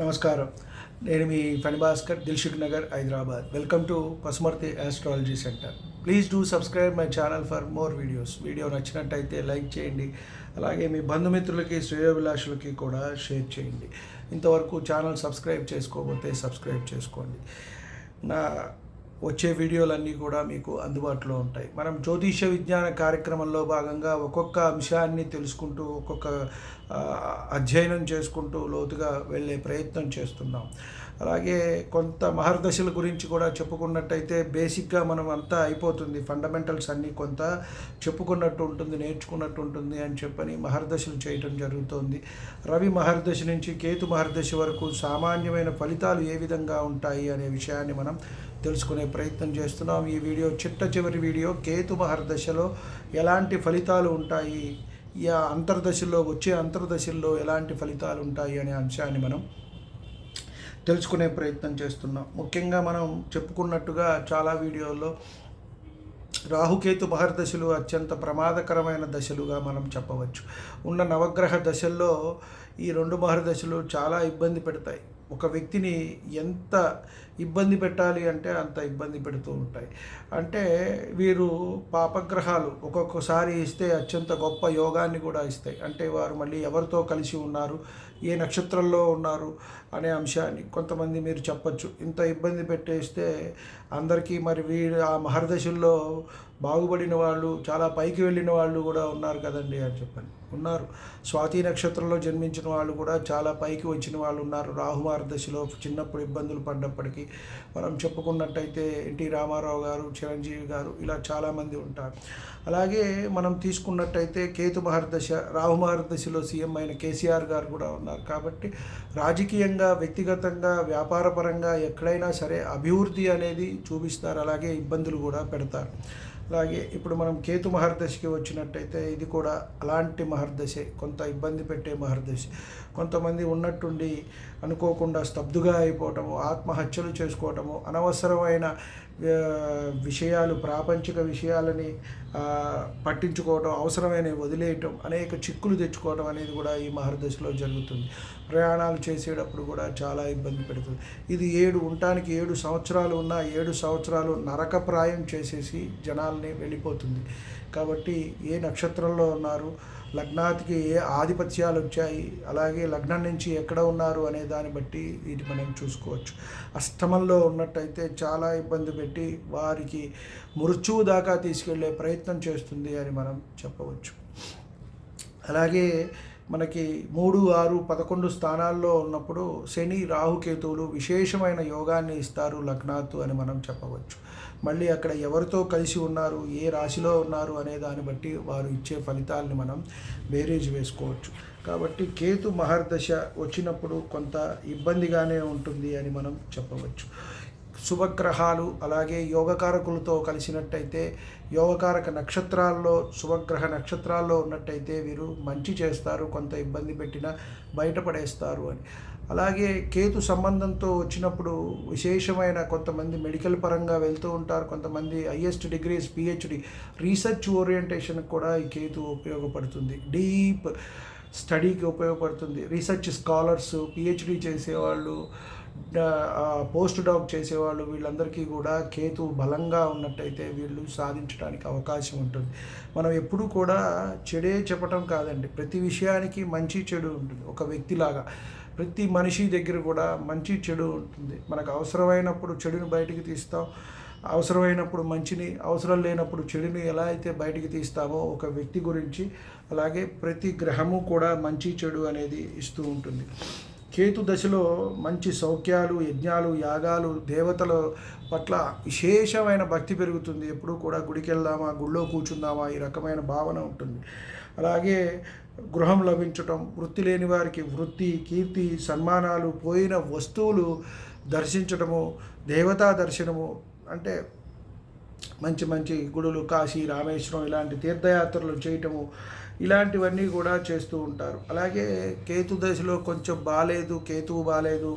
నమస్కారం. నేను మీ Phani Bhaskar Dilsukh Nagar Hyderabad. Welcome to Pasumarthi astrology centre please do subscribe my channel for more videos video నచ్చినట్టయితే like చేయండి. అలాగే మీ బంధుమిత్రులకి శ్రేయోభిలాషులకి కూడా share చేయండి. ఇంతవరకు ఛానల్ సబ్స్క్రైబ్ చేసుకోకపోతే సబ్స్క్రైబ్ చేసుకోండి. నా వచ్చే వీడియోలన్నీ కూడా మీకు అందుబాటులో ఉంటాయి. మనం జ్యోతిష విజ్ఞాన కార్యక్రమంలో భాగంగా ఒక్కొక్క అంశాన్ని తెలుసుకుంటూ ఒక్కొక్క అధ్యయనం చేసుకుంటూ లోతుగా వెళ్ళే ప్రయత్నం చేస్తున్నాం. అలాగే కొంత మహర్దశల గురించి కూడా చెప్పుకున్నట్టయితే బేసిక్గా మనం అంతా అయిపోతుంది. ఫండమెంటల్స్ అన్నీ కొంత చెప్పుకున్నట్టు ఉంటుంది నేర్చుకున్నట్టు ఉంటుంది అని చెప్పని మహర్దశలు చేయటం జరుగుతోంది. రవి మహర్దశ నుంచి కేతు మహర్దశ వరకు సామాన్యమైన ఫలితాలు ఏ విధంగా ఉంటాయి అనే విషయాన్ని మనం తెలుసుకునే ప్రయత్నం చేస్తున్నాం. ఈ వీడియో చిట్ట చివరి వీడియో. కేతు మహర్దశలో ఎలాంటి ఫలితాలు ఉంటాయి? ఈ అంతర్దశల్లో వచ్చే అంతర్దశల్లో ఎలాంటి ఫలితాలు ఉంటాయి అనే అంశాన్ని మనం తెలుసుకునే ప్రయత్నం చేస్తున్నాం. ముఖ్యంగా మనం చెప్పుకున్నట్టుగా చాలా వీడియోల్లో రాహుకేతు మహర్దశలు అత్యంత ప్రమాదకరమైన దశలుగా మనం చెప్పవచ్చు. ఉన్న నవగ్రహ దశల్లో ఈ రెండు మహర్దశలు చాలా ఇబ్బంది పెడతాయి. ఒక వ్యక్తిని ఎంత ఇబ్బంది పెట్టాలి అంటే అంత ఇబ్బంది పెడుతూ ఉంటాయి. అంటే వీరు పాపగ్రహాలు ఒక్కొక్కసారి ఇస్తే అత్యంత గొప్ప యోగాన్ని కూడా ఇస్తాయి. అంటే వారు మళ్ళీ ఎవరితో కలిసి ఉన్నారు ఏ నక్షత్రంలో ఉన్నారు అనే అంశాన్ని కొంతమంది మీరు చెప్పచ్చు. ఇంత ఇబ్బంది పెట్టేస్తే అందరికీ మరి వీరు ఆ మహర్దశల్లో బాగుపడిన వాళ్ళు చాలా పైకి వెళ్ళిన వాళ్ళు కూడా ఉన్నారు కదండి అని చెప్పండి ఉన్నారు. స్వాతి నక్షత్రంలో జన్మించిన వాళ్ళు కూడా చాలా పైకి వచ్చిన వాళ్ళు ఉన్నారు. రాహుమార్ దశలో చిన్నప్పుడు ఇబ్బందులు పడ్డప్పటికీ మనం చెప్పుకున్నట్టయితే ఎన్టీ రామారావు గారు చిరంజీవి గారు ఇలా చాలామంది ఉంటారు. అలాగే మనం తీసుకున్నట్టయితే కేతు మహర్దశ రాహు మహర్దశలో సీఎం అయిన కేసీఆర్ గారు కూడా ఉన్నారు. కాబట్టి రాజకీయంగా వ్యక్తిగతంగా వ్యాపారపరంగా ఎక్కడైనా సరే అభివృద్ధి అనేది చూపిస్తారు. అలాగే ఇబ్బందులు కూడా పెడతారు. అలాగే ఇప్పుడు మనం కేతు మహర్దశకి వచ్చినట్టయితే ఇది కూడా అలాంటి మహర్దశే కొంత ఇబ్బంది పెట్టే మహర్దశ. కొంతమంది ఉన్నట్టుండి అనుకోకుండా స్తబ్దుగా అయిపోవటము ఆత్మహత్యలు చేసుకోవటము అనవసరమైన విషయాలు ప్రాపంచిక విషయాలని పట్టించుకోవడం అవసరమైన వదిలేయటం అనేక చిక్కులు తెచ్చుకోవడం అనేది కూడా ఈ మహర్దశలో జరుగుతుంది. ప్రయాణాలు చేసేటప్పుడు కూడా చాలా ఇబ్బంది పెడుతుంది. ఇది ఏడు ఉండటానికి ఏడు సంవత్సరాలు ఉన్న ఏడు సంవత్సరాలు నరకప్రాయం చేసేసి జనాల్ని వెళ్ళిపోతుంది. కాబట్టి ఏ నక్షత్రంలో ఉన్నారు లగ్నాతికి ఏ ఆధిపత్యాలు వచ్చాయి అలాగే లగ్నం నుంచి ఎక్కడ ఉన్నారు అనే దాన్ని బట్టి వీటి మనం చూసుకోవచ్చు. అష్టమంలో ఉన్నట్టయితే చాలా ఇబ్బంది పెట్టి వారికి మృత్యువు దాకా తీసుకెళ్ళే ప్రయత్నం చేస్తుంది అని మనం చెప్పవచ్చు. అలాగే మనకి మూడు ఆరు పదకొండు స్థానాల్లో ఉన్నప్పుడు శని రాహుకేతువులు విశేషమైన యోగాన్ని ఇస్తారు లగ్నాతు అని మనం చెప్పవచ్చు. మళ్ళీ అక్కడ ఎవరితో కలిసి ఉన్నారు ఏ రాశిలో ఉన్నారు అనే దాన్ని బట్టి వారు ఇచ్చే ఫలితాలని మనం బేరీజ్ వేసుకోవచ్చు. కాబట్టి కేతు మహర్దశ వచ్చినప్పుడు కొంత ఇబ్బందిగానే ఉంటుంది అని మనం చెప్పవచ్చు. శుభగ్రహాలు అలాగే యోగకారకులతో కలిసినట్టయితే యోగకారక నక్షత్రాల్లో శుభగ్రహ నక్షత్రాల్లో ఉన్నట్టయితే వీరు మంచి చేస్తారు కొంత ఇబ్బంది పెట్టినా బయటపడేస్తారు అని. అలాగే కేతు సంబంధంతో వచ్చినప్పుడు విశేషమైన కొంతమంది మెడికల్ పరంగా వెళ్తూ ఉంటారు కొంతమంది highest degrees PhD research orientation కూడా ఈ కేతు ఉపయోగపడుతుంది. డీప్ స్టడీకి ఉపయోగపడుతుంది. రీసెర్చ్ స్కాలర్స్ పిహెచ్డి చేసేవాళ్ళు పోస్ట్ డాక్ చేసేవాళ్ళు వీళ్ళందరికీ కూడా కేతు బలంగా ఉన్నట్టయితే వీళ్ళు సాధించడానికి అవకాశం ఉంటుంది. మనం ఎప్పుడూ కూడా చెడే చెప్పటం కాదండి. ప్రతి విషయానికి మంచి చెడు ఉంటుంది. ఒక వ్యక్తిలాగా ప్రతి మనిషి దగ్గర కూడా మంచి చెడు ఉంటుంది. మనకు అవసరమైనప్పుడు చెడుని బయటికి తీస్తాం. అవసరమైనప్పుడు మంచిని అవసరం లేనప్పుడు చెడుని ఎలా అయితే బయటికి తీస్తామో ఒక వ్యక్తి గురించి అలాగే ప్రతి గ్రహము కూడా మంచి చెడు అనేది ఇస్తూ ఉంటుంది. కేతు దశలో మంచి సౌఖ్యాలు యజ్ఞాలు యాగాలు దేవతల పట్ల విశేషమైన భక్తి పెరుగుతుంది. ఎప్పుడూ కూడా గుడికి వెళ్దామా గుళ్ళో కూర్చుందామా ఈ రకమైన భావన ఉంటుంది. అలాగే గృహం లభించటం వృత్తి లేని వారికి వృత్తి కీర్తి సన్మానాలు పోయిన వస్తువులు దర్శించటము దేవతా దర్శనము అంటే మంచి మంచి గుడులు కాశీ రామేశ్వరం ఇలాంటి తీర్థయాత్రలు చేయటము ఇలాంటివన్నీ కూడా చేస్తూ ఉంటారు. అలాగే కేతు దశలో కొంచెం బాలేదు కేతువు బాలేదు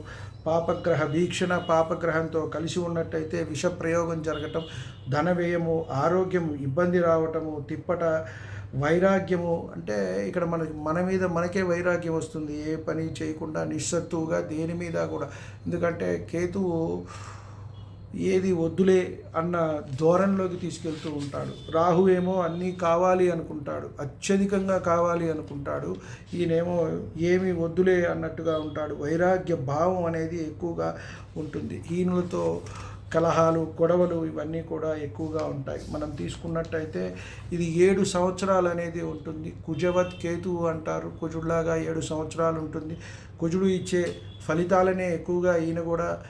పాపగ్రహ వీక్షణ పాపగ్రహంతో కలిసి ఉన్నట్టయితే విష ప్రయోగం జరగటం ధన వ్యయము ఆరోగ్యం ఇబ్బంది రావటము తిప్పట వైరాగ్యము అంటే ఇక్కడ మన మన మీద మనకే వైరాగ్యం వస్తుంది. ఏ పని చేయకుండా నిస్సత్తువుగా దేని మీద కూడా. ఎందుకంటే కేతువు ఏది వద్దులే అన్న ధోరణిలోకి తీసుకెళ్తూ ఉంటాడు. రాహు ఏమో అన్నీ కావాలి అనుకుంటాడు. అత్యధికంగా కావాలి అనుకుంటాడు. ఈయనేమో ఏమి వద్దులే అన్నట్టుగా ఉంటాడు. వైరాగ్య భావం అనేది ఎక్కువగా ఉంటుంది. హీనులతో కలహాలు గొడవలు ఇవన్నీ కూడా ఎక్కువగా ఉంటాయి. మనం తీసుకున్నట్టయితే ఇది ఏడు సంవత్సరాలు అనేది ఉంటుంది. కుజవత్ కేతువు అంటారు. కుజుడిలాగా ఏడు సంవత్సరాలు ఉంటుంది. కుజుడు ఇచ్చే ఫలితాలనే ఎక్కువగా ఈయన కూడా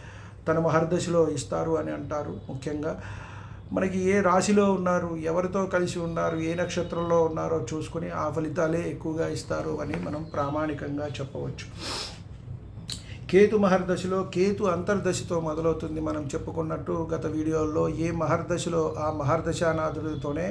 తన మహర్దశలో ఇస్తారు అని అంటారు ముఖ్యంగా. మనకి ఏ రాశిలో ఉన్నారు ఎవరితో కలిసి ఉన్నారు ఏ నక్షత్రంలో ఉన్నారో చూసుకొని ఆ ఫలితాలే ఎక్కువగా ఇస్తారు అని మనం ప్రామాణికంగా చెప్పవచ్చు. కేతు మహర్దశలో కేతు అంతర్దశతో మొదలవుతుంది మనం చెప్పుకున్నట్టు గత వీడియోల్లో ఏ మహర్దశలో ఆ మహర్దశానాథుడితోనే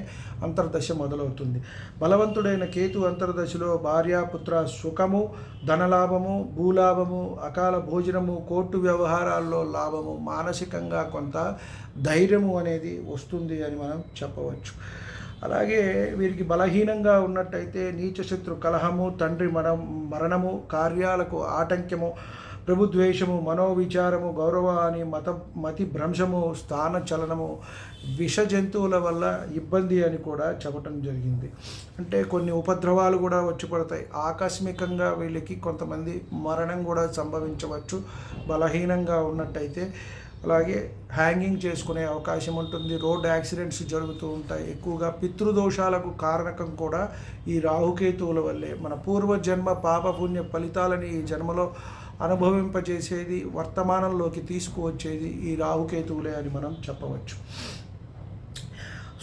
అంతర్దశ మొదలవుతుంది. బలవంతుడైన కేతు అంతర్దశలో భార్యాపుత్ర సుఖము ధనలాభము భూలాభము అకాల భోజనము కోర్టు వ్యవహారాల్లో లాభము మానసికంగా కొంత ధైర్యము అనేది వస్తుంది అని మనం చెప్పవచ్చు. అలాగే వీరికి బలహీనంగా ఉన్నట్టయితే నీచశత్రు కలహము తండ్రి మరణము కార్యాలకు ఆటంక్యము ప్రభుద్వేషము మనోవిచారము గౌరవాన్ని మత మతి భ్రంశము స్థాన చలనము విష జంతువుల వల్ల ఇబ్బంది అని కూడా చెప్పటం జరిగింది. అంటే కొన్ని ఉపద్రవాలు కూడా వచ్చి పడతాయి. ఆకస్మికంగా వీళ్ళకి కొంతమంది మరణం కూడా సంభవించవచ్చు. బలహీనంగా ఉన్నట్టయితే అలాగే హ్యాంగింగ్ చేసుకునే అవకాశం ఉంటుంది. రోడ్ యాక్సిడెంట్స్ జరుగుతూ ఉంటాయి. ఎక్కువగా పితృదోషాలకు కారణకం కూడా ఈ రాహుకేతువుల వల్లే. మన పూర్వజన్మ పాపపుణ్య ఫలితాలని ఈ జన్మలో అనుభవింపజేసేది వర్తమానంలోకి తీసుకువచ్చేది ఈ రాహుకేతువులే అని మనం చెప్పవచ్చు.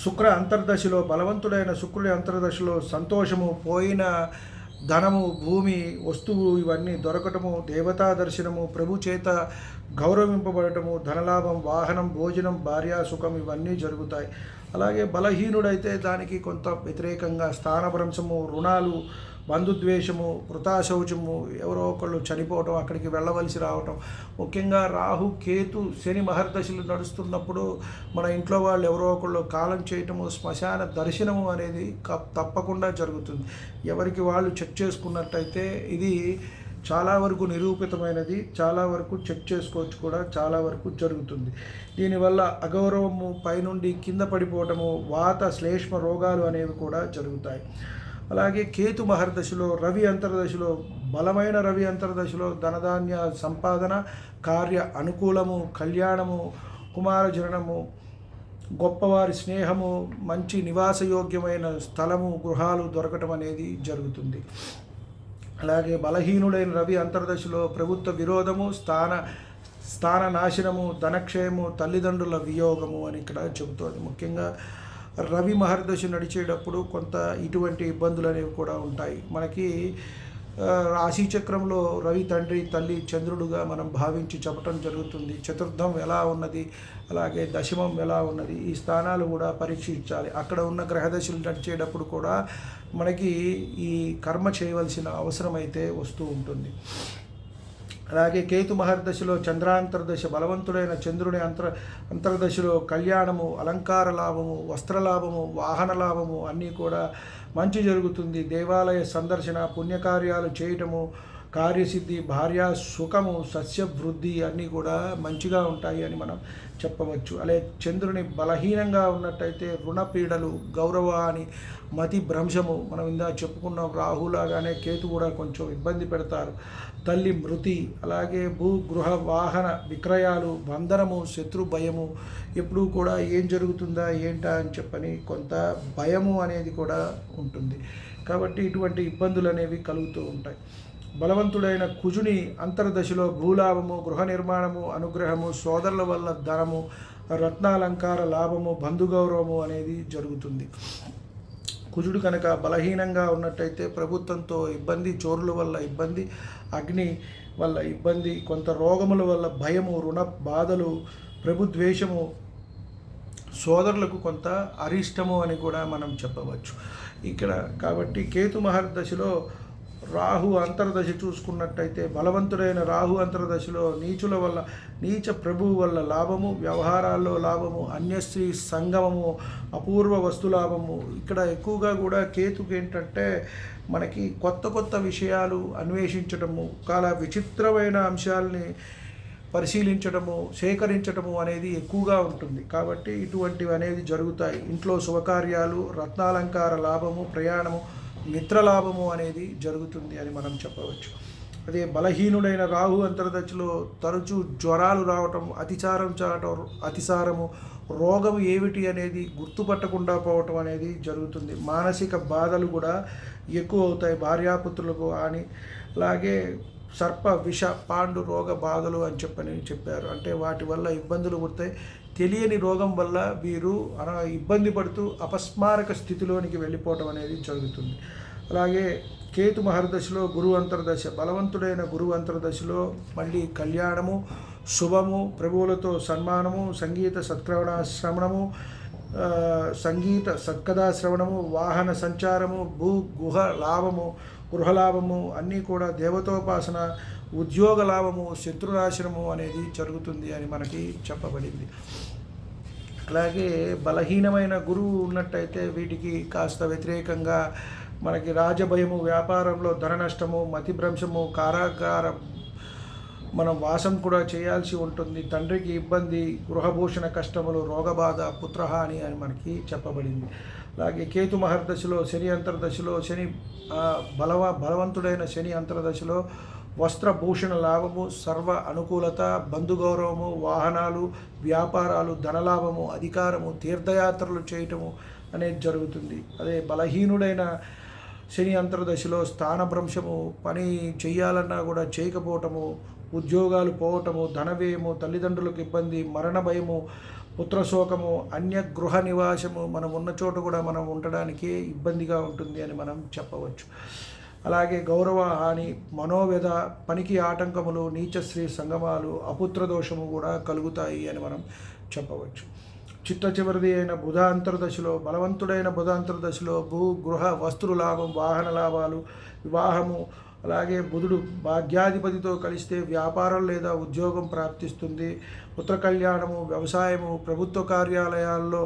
శుక్ర అంతర్దశలో బలవంతుడైన శుక్రుడి అంతర్దశలో సంతోషము పోయిన ధనము భూమి వస్తువు ఇవన్నీ దొరకటము దేవతా దర్శనము ప్రభు చేత గౌరవింపబడటము ధనలాభం వాహనం భోజనం భార్యా సుఖం ఇవన్నీ జరుగుతాయి. అలాగే బలహీనుడైతే దానికి కొంత వ్యతిరేకంగా స్థానభ్రంశము రుణాలు బంధుద్వేషము కృతాశౌచము ఎవరో ఒకళ్ళు చనిపోవటం అక్కడికి వెళ్ళవలసి రావటం. ముఖ్యంగా రాహు కేతు శని మహర్దశలు నడుస్తున్నప్పుడు మన ఇంట్లో వాళ్ళు ఎవరో ఒకళ్ళు కాలం చేయటము శ్మశాన దర్శనము అనేది తప్పకుండా జరుగుతుంది. ఎవరికి వాళ్ళు చెక్ చేసుకున్నట్టయితే ఇది చాలా వరకు నిరూపితమైనది చాలా వరకు చెక్ చేసుకోవచ్చు కూడా చాలా వరకు జరుగుతుంది. దీనివల్ల అగౌరవము పైనుండి కింద పడిపోవటము వాత శ్లేష్మ రోగాలు అనేవి కూడా జరుగుతాయి. అలాగే కేతు మహర్దశలో రవి అంతర్దశలో బలమైన రవి అంతర్దశలో ధనధాన్య సంపాదన కార్య అనుకూలము కళ్యాణము కుమారజనము గొప్పవారి స్నేహము మంచి నివాసయోగ్యమైన స్థలము గృహాలు దొరకటం అనేది జరుగుతుంది. అలాగే బలహీనుడైన రవి అంతర్దశలో ప్రభుత్వ విరోధము స్థాన స్థాన నాశనము ధనక్షయము తల్లిదండ్రుల వియోగము అని ఇక్కడ చెబుతోంది. ముఖ్యంగా రవి మహర్దశ నడిచేటప్పుడు కొంత ఇటువంటి ఇబ్బందులు అనేవి కూడా ఉంటాయి. మనకి రాశిచక్రంలో రవి తండ్రి తల్లి చంద్రుడుగా మనం భావించి చెప్పటం జరుగుతుంది. చతుర్థం ఎలా ఉన్నది? అలాగే దశమం ఎలా ఉన్నది? ఈ స్థానాలు కూడా పరీక్షించాలి. అక్కడ ఉన్న గ్రహదశలు నడిచేటప్పుడు కూడా మనకి ఈ కర్మ చేయవలసిన అవసరం అయితే వస్తూ ఉంటుంది. అలాగే కేతు మహర్దశలో చంద్రాంతర్దశ బలవంతుడైన చంద్రుని అంతర్ అంతర్దశలో కళ్యాణము అలంకార లాభము వస్త్రలాభము వాహన లాభము అన్నీ కూడా మంచి జరుగుతుంది. దేవాలయ సందర్శన పుణ్యకార్యాలు చేయటము కార్యసిద్ధి భార్య సుఖము సస్యవృద్ధి అన్నీ కూడా మంచిగా ఉంటాయి అని మనం చెప్పవచ్చు. అలాగే చంద్రుని బలహీనంగా ఉన్నట్టయితే రుణపీడలు గౌరవాన్ని మతి భ్రంశము. మనం ఇందా చెప్పుకున్నాం రాహులాగానే కేతు కూడా కొంచెం ఇబ్బంది పెడతారు. తల్లి మృతి అలాగే భూ గృహ వాహన విక్రయాలు బంధనము శత్రు భయము ఎప్పుడూ కూడా ఏం జరుగుతుందా ఏంటా అని చెప్పని కొంత భయము అనేది కూడా ఉంటుంది. కాబట్టి ఇటువంటి ఇబ్బందులు అనేవి కలుగుతూ ఉంటాయి. బలవంతుడైన కుజుని అంతర్దశలో భూలాభము గృహ నిర్మాణము అనుగ్రహము సోదరుల వల్ల ధనము రత్నాలంకార లాభము బంధుగౌరవము అనేది జరుగుతుంది. కుజుడు కనుక బలహీనంగా ఉన్నట్టయితే ప్రభుత్వంతో ఇబ్బంది చోరుల వల్ల ఇబ్బంది అగ్ని వల్ల ఇబ్బంది కొంత రోగముల వల్ల భయము రుణ బాధలు ప్రభుద్వేషము సోదరులకు కొంత అరిష్టము అని కూడా మనం చెప్పవచ్చు. ఇక్కడ కాబట్టి కేతు మహర్దశలో రాహు అంతర్దశ చూసుకున్నట్టయితే బలవంతుడైన రాహు అంతర్దశలో నీచుల వల్ల నీచ ప్రభువు వల్ల లాభము వ్యవహారాల్లో లాభము అన్యస్త్రీ సంగమము అపూర్వ వస్తు లాభము. ఇక్కడ ఎక్కువగా కూడా కేతుకు ఏంటంటే మనకి కొత్త కొత్త విషయాలు అన్వేషించడము చాలా విచిత్రమైన అంశాలని పరిశీలించడము సేకరించడము అనేది ఎక్కువగా ఉంటుంది. కాబట్టి ఇటువంటివి అనేది జరుగుతాయి. ఇంట్లో శుభకార్యాలు రత్నాలంకార లాభము ప్రయాణము మిత్రలాభము అనేది జరుగుతుంది అని మనం చెప్పవచ్చు. అదే బలహీనుడైన రాహు అంతర్దశలో తరచూ జ్వరాలు రావటం అతిసారం చావటం అతిసారము రోగం ఏమిటి అనేది గుర్తుపట్టకుండా పోవటం అనేది జరుగుతుంది. మానసిక బాధలు కూడా ఎక్కువ అవుతాయి. భార్యాపుత్రులకు అని అలాగే సర్ప విష పాండు రోగ బాధలు అని చెప్పని చెప్పారు. అంటే వాటి వల్ల ఇబ్బందులు పుడతాయి. తెలియని రోగం వల్ల వీరు ఇబ్బంది పడుతూ అపస్మారక స్థితిలోనికి వెళ్ళిపోవటం అనేది జరుగుతుంది. అలాగే కేతు మహర్దశలో గురువు అంతర్దశ బలవంతుడైన గురువు అంతర్దశలో మళ్ళీ కళ్యాణము శుభము ప్రభువులతో సన్మానము సంగీత సత్క్రమణ శ్రవణము సంగీత సత్కథా శ్రవణము వాహన సంచారము భూ గుహ లాభము గృహలాభము అన్నీ కూడా దేవతోపాసన ఉద్యోగ లాభము శత్రునాశనము అనేది జరుగుతుంది అని మనకి చెప్పబడింది. అలాగే బలహీనమైన గురువు ఉన్నట్టయితే వీటికి కాస్త వ్యతిరేకంగా మనకి రాజభయము వ్యాపారంలో ధన నష్టము మతిభ్రంశము కారాగార మనం వాసం కూడా చేయాల్సి ఉంటుంది. తండ్రికి ఇబ్బంది గృహభూషణ కష్టములు రోగబాధ పుత్రహాని అని మనకి చెప్పబడింది. అలాగే కేతు మహర్దశలో శని అంతర్దశలో శని బలవ బలవంతుడైన శని అంతర్దశలో వస్త్రభూషణ లాభము సర్వ అనుకూలత బంధుగౌరవము వాహనాలు వ్యాపారాలు ధనలాభము అధికారము తీర్థయాత్రలు చేయటము అనేది జరుగుతుంది. అదే బలహీనుడైన శని అంతర్దశలో స్థానభ్రంశము పని చేయాలన్నా కూడా చేయకపోవటము ఉద్యోగాలు పోవటము ధనవ్యయము తల్లిదండ్రులకు ఇబ్బంది మరణ భయము పుత్రశోకము అన్య గృహ నివాసము మనం ఉన్న చోట కూడా మనం ఉండడానికి ఇబ్బందిగా ఉంటుంది అని మనం చెప్పవచ్చు. అలాగే గౌరవ హాని మనోవ్యధ పనికి ఆటంకములు నీచశ్రీ సంగమాలు అపుత్ర దోషము కూడా కలుగుతాయి అని మనం చెప్పవచ్చు. చిత్త చివరిది అయిన బుధాంతరదశలో బలవంతుడైన బుధాంతరదశలో భూ గృహ వస్తులు లాభం వాహన లాభాలు వివాహము అలాగే బుధుడు భాగ్యాధిపతితో కలిస్తే వ్యాపారం లేదా ఉద్యోగం ప్రాప్తిస్తుంది. పుత్ర కళ్యాణము వ్యవసాయము ప్రభుత్వ కార్యాలయాల్లో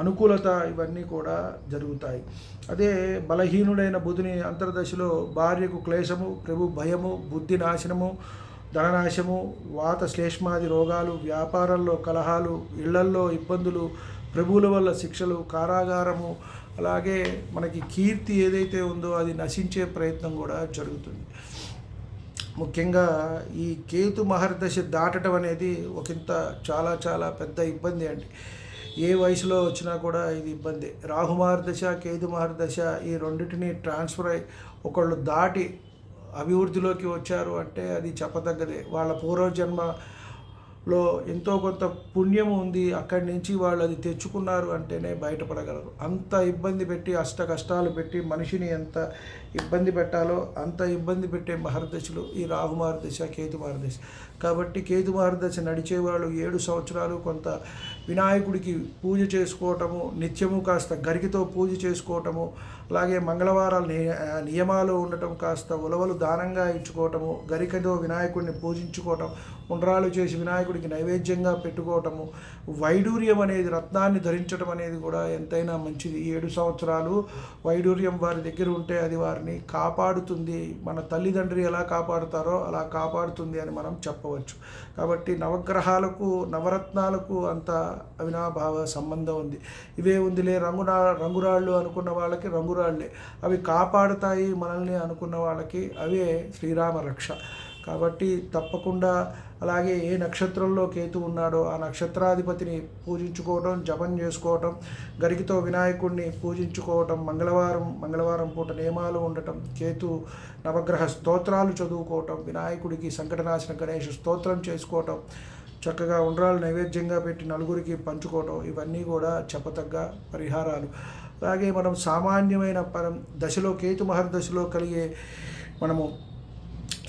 అనుకూలత ఇవన్నీ కూడా జరుగుతాయి. అదే బలహీనుడైన బుధుని అంతర్దశలో భార్యకు క్లేశము ప్రభు భయము బుద్ధి నాశనము ధననాశము వాత శ్లేష్మాది రోగాలు వ్యాపారంలో కలహాలు ఇళ్ళల్లో ఇబ్బందులు ప్రభువుల వల్ల శిక్షలు కారాగారము అలాగే మనకి కీర్తి ఏదైతే ఉందో అది నశించే ప్రయత్నం కూడా జరుగుతుంది. ముఖ్యంగా ఈ కేతు మహర్దశ దాటడం అనేది ఒకంత చాలా చాలా పెద్ద ఇబ్బంది అండి. ఏ వయసులో వచ్చినా కూడా ఇది ఇబ్బంది. రాహు మహర్దశ కేతు మహర్దశ ఈ రెండింటిని ట్రాన్స్ఫర్ అయి ఒకళ్ళు దాటి అభివృద్ధిలోకి వచ్చారు అంటే అది చెప్పదగ్గదే. వాళ్ళ పూర్వజన్మ లో ఎంతో కొంత పుణ్యం ఉంది అక్కడి నుంచి వాళ్ళు అది తెచ్చుకున్నారు అంటేనే బయటపడగలరు. అంత ఇబ్బంది పెట్టి అష్ట కష్టాలు పెట్టి మనిషిని ఎంత ఇబ్బంది పెట్టాలో అంత ఇబ్బంది పెట్టే మహర్దశలు ఈ రాహు మహర్దశ కేతు మహర్దశ. కాబట్టి కేతు మహర్దశ నడిచే వాళ్ళు ఏడు సంవత్సరాలు కొంత వినాయకుడికి పూజ చేసుకోవటము నిత్యము కాస్త గరికితో పూజ చేసుకోవటము అలాగే మంగళవారాలు నియమాలు ఉండటం కాస్త ఉలవలు దానంగా ఇచ్చుకోవటము గరికతో వినాయకుడిని పూజించుకోవటం ఉండ్రాలు చేసి వినాయకుడికి నైవేద్యంగా పెట్టుకోవటము వైడూర్యం అనేది రత్నాన్ని ధరించడం అనేది కూడా ఎంతైనా మంచిది. ఏడు సంవత్సరాలు వైడూర్యం వారి దగ్గర ఉంటే అది వారిని కాపాడుతుంది. మన తల్లిదండ్రి ఎలా కాపాడుతారో అలా కాపాడుతుంది అని మనం చెప్పవచ్చు. కాబట్టి నవగ్రహాలకు నవరత్నాలకు అంత అవినాభావ సంబంధం ఉంది. ఇవే ఉందిలే రంగునా రంగురాళ్ళు అనుకున్న వాళ్ళకి రంగురా రంగురాళ్ళే అవి కాపాడుతాయి మనల్ని అనుకున్న వాళ్ళకి. అవే శ్రీరామ రక్ష. కాబట్టి తప్పకుండా అలాగే ఏ నక్షత్రంలో కేతు ఉన్నాడో ఆ నక్షత్రాధిపతిని పూజించుకోవటం జపం చేసుకోవటం గరికితో వినాయకుడిని పూజించుకోవటం మంగళవారం మంగళవారం పూట నియమాలు ఉండటం కేతు నవగ్రహ స్తోత్రాలు చదువుకోవటం వినాయకుడికి సంకటనాశన గణేష్ స్తోత్రం చేసుకోవటం చక్కగా ఉండ్రాలు నైవేద్యంగా పెట్టి నలుగురికి పంచుకోవటం ఇవన్నీ కూడా చెప్పతగ్గ పరిహారాలు. అలాగే మనం సామాన్యమైన పరం దశలో కేతు మహర్దశలో కలిగే మనము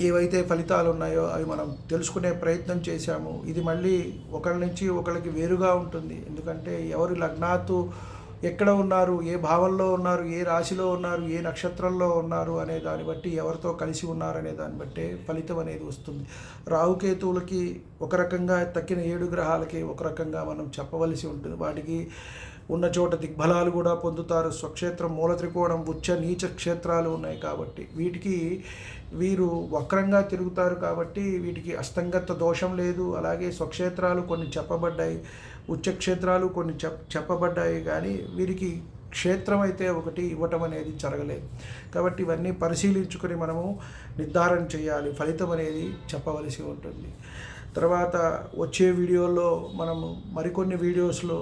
ఏవైతే ఫలితాలు ఉన్నాయో అవి మనం తెలుసుకునే ప్రయత్నం చేశాము. ఇది మళ్ళీ ఒకరి నుంచి ఒకరికి వేరుగా ఉంటుంది. ఎందుకంటే ఎవరి లగ్నాతు ఎక్కడ ఉన్నారు ఏ భావంలో ఉన్నారు ఏ రాశిలో ఉన్నారు ఏ నక్షత్రంలో ఉన్నారు అనే దాన్ని బట్టి ఎవరితో కలిసి ఉన్నారనే దాన్ని బట్టే ఫలితం అనేది వస్తుంది. రాహుకేతువులకి ఒక రకంగా తక్కిన ఏడు గ్రహాలకి ఒక రకంగా మనం చెప్పవలసి ఉంటుంది. వాటికి ఉన్న చోట దిగ్బలాలు కూడా పొందుతారు. స్వక్షేత్రం మూల త్రికోణం ఉచ్చ నీచ క్షేత్రాలు ఉన్నాయి కాబట్టి వీటికి వీరు వక్రంగా తిరుగుతారు కాబట్టి వీటికి అస్తంగత దోషం లేదు. అలాగే స్వక్షేత్రాలు కొన్ని చెప్పబడ్డాయి ఉచ్చక్షేత్రాలు కొన్ని చెప్ చెప్పబడ్డాయి కానీ వీరికి క్షేత్రం అయితే ఒకటి ఇవ్వటం అనేది జరగలేదు. కాబట్టి ఇవన్నీ పరిశీలించుకొని మనము నిర్ధారణ చేయాలి. ఫలితం అనేది చెప్పవలసి ఉంటుంది. తర్వాత వచ్చే వీడియోలో మనము మరికొన్ని వీడియోస్లో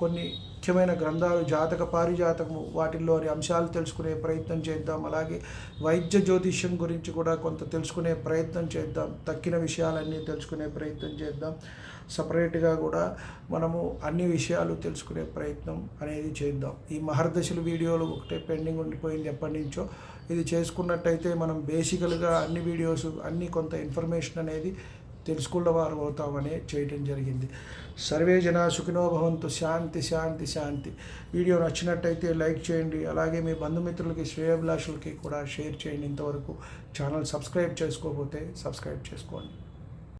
కొన్ని ముఖ్యమైన గ్రంథాలు జాతక పారిజాతకము వాటిల్లోని అంశాలు తెలుసుకునే ప్రయత్నం చేద్దాం. అలాగే వైద్య జ్యోతిష్యం గురించి కూడా కొంత తెలుసుకునే ప్రయత్నం చేద్దాం. తక్కిన విషయాలన్నీ తెలుసుకునే ప్రయత్నం చేద్దాం. సపరేట్గా కూడా మనము అన్ని విషయాలు తెలుసుకునే ప్రయత్నం అనేది చేద్దాం. ఈ మహర్దశలు వీడియోలు ఒకటే పెండింగ్ ఉండిపోయింది ఎప్పటి నుంచో. ఇది చేసుకున్నట్టయితే మనం బేసికల్గా అన్ని వీడియోస్ అన్ని కొంత ఇన్ఫర్మేషన్ అనేది తెలుసుకున్న వారు అవుతామని చేయటం జరిగింది. సర్వే జన సుఖినో భవంతు. శాంతి శాంతి శాంతి. వీడియో నచ్చినట్టయితే లైక్ చేయండి. అలాగే మీ బంధుమిత్రులకి శ్రేయభిలాషులకి కూడా షేర్ చేయండి. ఇంతవరకు ఛానల్ సబ్స్క్రైబ్ చేసుకోకపోతే సబ్స్క్రైబ్ చేసుకోండి.